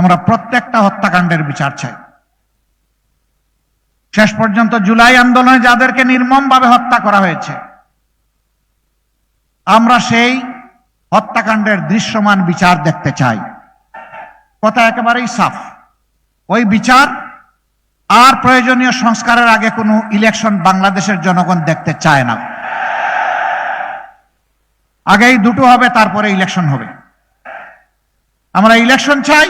আমরা প্রত্যেকটা হত্যাকাণ্ডের বিচার চাই। শেষ পর্যন্ত জুলাই আন্দোলনে যাদেরকে নির্মমভাবে হত্যা করা হয়েছে, আমরা সেই হত্যাকাণ্ডের দৃশ্যমান বিচার দেখতে চাই। কথা একেবারেই সাফ। ওই বিচার আর প্রয়োজনীয় সংস্কারের আগে কোনো ইলেকশন বাংলাদেশের জনগণ দেখতে চায় না। আগেই দুটো হবে, তারপরে ইলেকশন হবে। আমরা ইলেকশন চাই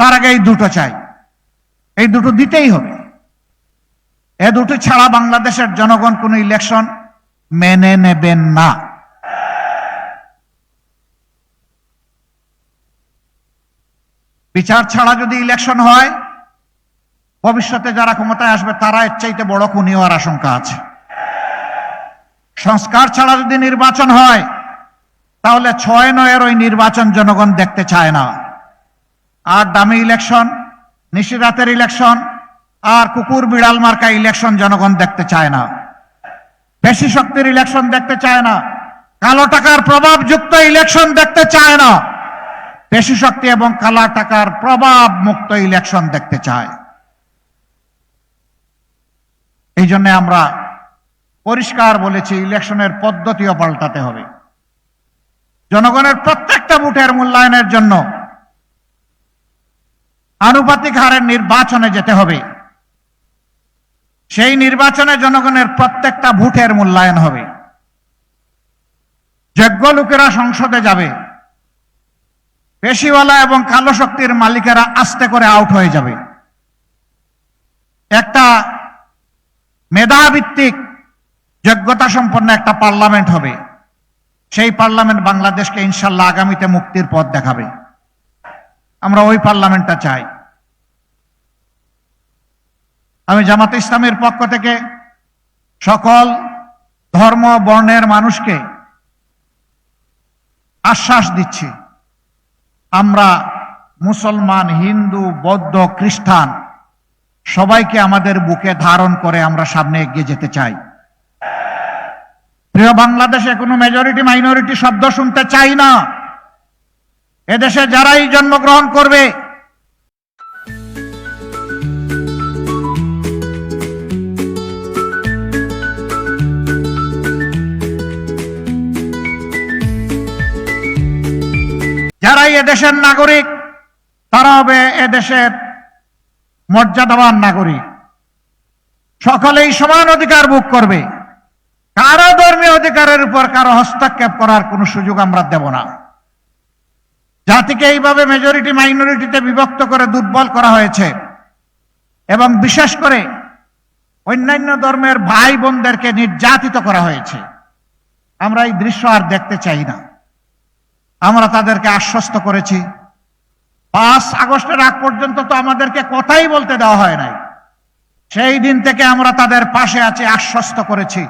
তার আগে এই দুটো চাই। এই দুটো দিতেই হবে। এ দুটো ছাড়া বাংলাদেশের জনগণ কোনো ইলেকশন মেনে নেবেন না। বিচার ছাড়া যদি ইলেকশন হয়, ভবিষ্যতে যারা ক্ষমতায় আসবে, তারা এর চাইতে বড় খুনি হওয়ার আশঙ্কা আছে। সংস্কার ছাড়া যদি নির্বাচন হয়, তাহলে ছয় নয়ের ওই নির্বাচন জনগণ দেখতে চায় না। আর দামি ইলেকশন নিশিরাতের ইলেকশন আর কুকুর বিড়াল মার্কা ইলেকশন জনগণ দেখতে চায় না। বেশি শক্তির ইলেকশন দেখতে চায় না। কালো টাকার প্রভাবযুক্ত ইলেকশন দেখতে চায় না। পেশি শক্তি এবং কালা টাকার প্রভাব মুক্ত ইলেকশন দেখতে চায়। এই জন্য আমরা পরিষ্কার বলেছি ইলেকশনের পদ্ধতিও পাল্টাতে হবে। জনগণের প্রত্যেকটা ভোটের মূল্যায়নের জন্য আনুপাতিক হারের নির্বাচনে যেতে হবে। সেই নির্বাচনে জনগণের প্রত্যেকটা ভোটের মূল্যায়ন হবে। যোগ্য লোকেরা সংসদে যাবে। পেশিওয়ালা এবং কালো শক্তির মালিকেরা আস্তে করে আউট হয়ে যাবে। একটা মেধাভিত্তিক যোগ্যতা সম্পন্ন একটা পার্লামেন্ট হবে। সেই পার্লামেন্ট বাংলাদেশকে ইনশাল্লাহ আগামীতে মুক্তির পথ দেখাবে। আমরা ওই পার্লামেন্টটা চাই। আমি জামাতে ইসলামের পক্ষ থেকে সকল ধর্ম, বর্ণের মানুষকে আশ্বাস দিচ্ছি, আমরা মুসলমান, হিন্দু, বৌদ্ধ, খ্রিস্টান সবাইকে আমাদের বুকে ধারণ করে আমরা সামনে এগিয়ে যেতে চাই। প্রিয় বাংলাদেশে কোনো মেজরিটি মাইনরিটি শব্দ শুনতে চাই না। এদেশে যারাই জন্মগ্রহণ করবে। যারাই এদেশের নাগরিক, তারা হবে এদেশের মর্যাদাবান নাগরিক। সকলেই সমান অধিকার ভোগ করবে। কারও ধর্মীয় অধিকারের উপর কারও হস্তক্ষেপ করার কোনো সুযোগ আমরা দেব না। জাতিকে এইভাবে মেজরিটি মাইনরিটিতে বিভক্ত করে দুর্বল করা হয়েছে। এবং বিশেষ করে অন্যান্য ধর্মের ভাই বোনদেরকে নির্যাতিত করা হয়েছে। আমরা এই দৃশ্য আর দেখতে চাই না। আমরা তাদেরকে আশ্বস্ত করেছি। পাঁচ আগস্টের আগ পর্যন্ত তো আমাদেরকে কথাই বলতে দেওয়া হয় নাই। সেই দিন থেকে আমরা তাদের পাশে আছি, আশ্বস্ত করেছি।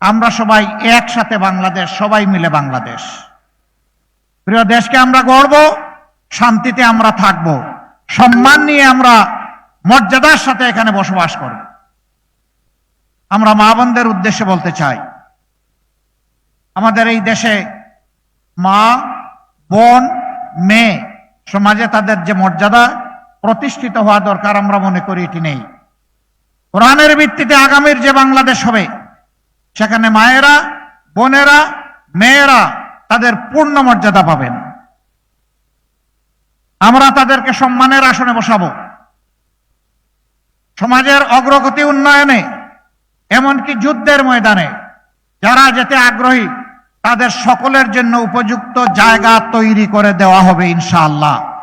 আমরা সবাই একসাথে বাংলাদেশ, সবাই মিলে বাংলাদেশ। প্রিয় দেশকে আমরা গড়ব শান্তিতে আমরা থাকব, সম্মান নিয়ে আমরা মর্যাদার সাথে এখানে বসবাস করব। আমরা মা বোনদের উদ্দেশ্যে বলতে চাই, আমাদের এই দেশে মা, বোন, মেয়ে সমাজে তাদের যে মর্যাদা প্রতিষ্ঠিত হওয়া দরকার আমরা মনে করি এটি নেই। কোরআনের ভিত্তিতে আগামীর যে বাংলাদেশ হবে, সেখানে মায়েরা, বোনেরা, মেয়েরা তাদের পূর্ণ মর্যাদা পাবেন। আমরা তাদেরকে সম্মানের আসনে বসাবো। সমাজের অগ্রগতি উন্নয়নে, এমনকি যুদ্ধের ময়দানে, যারা যেতে আগ্রহী, তাদের সকলের জন্য উপযুক্ত জায়গা তৈরি করে দেওয়া হবে ইনশাআল্লাহ।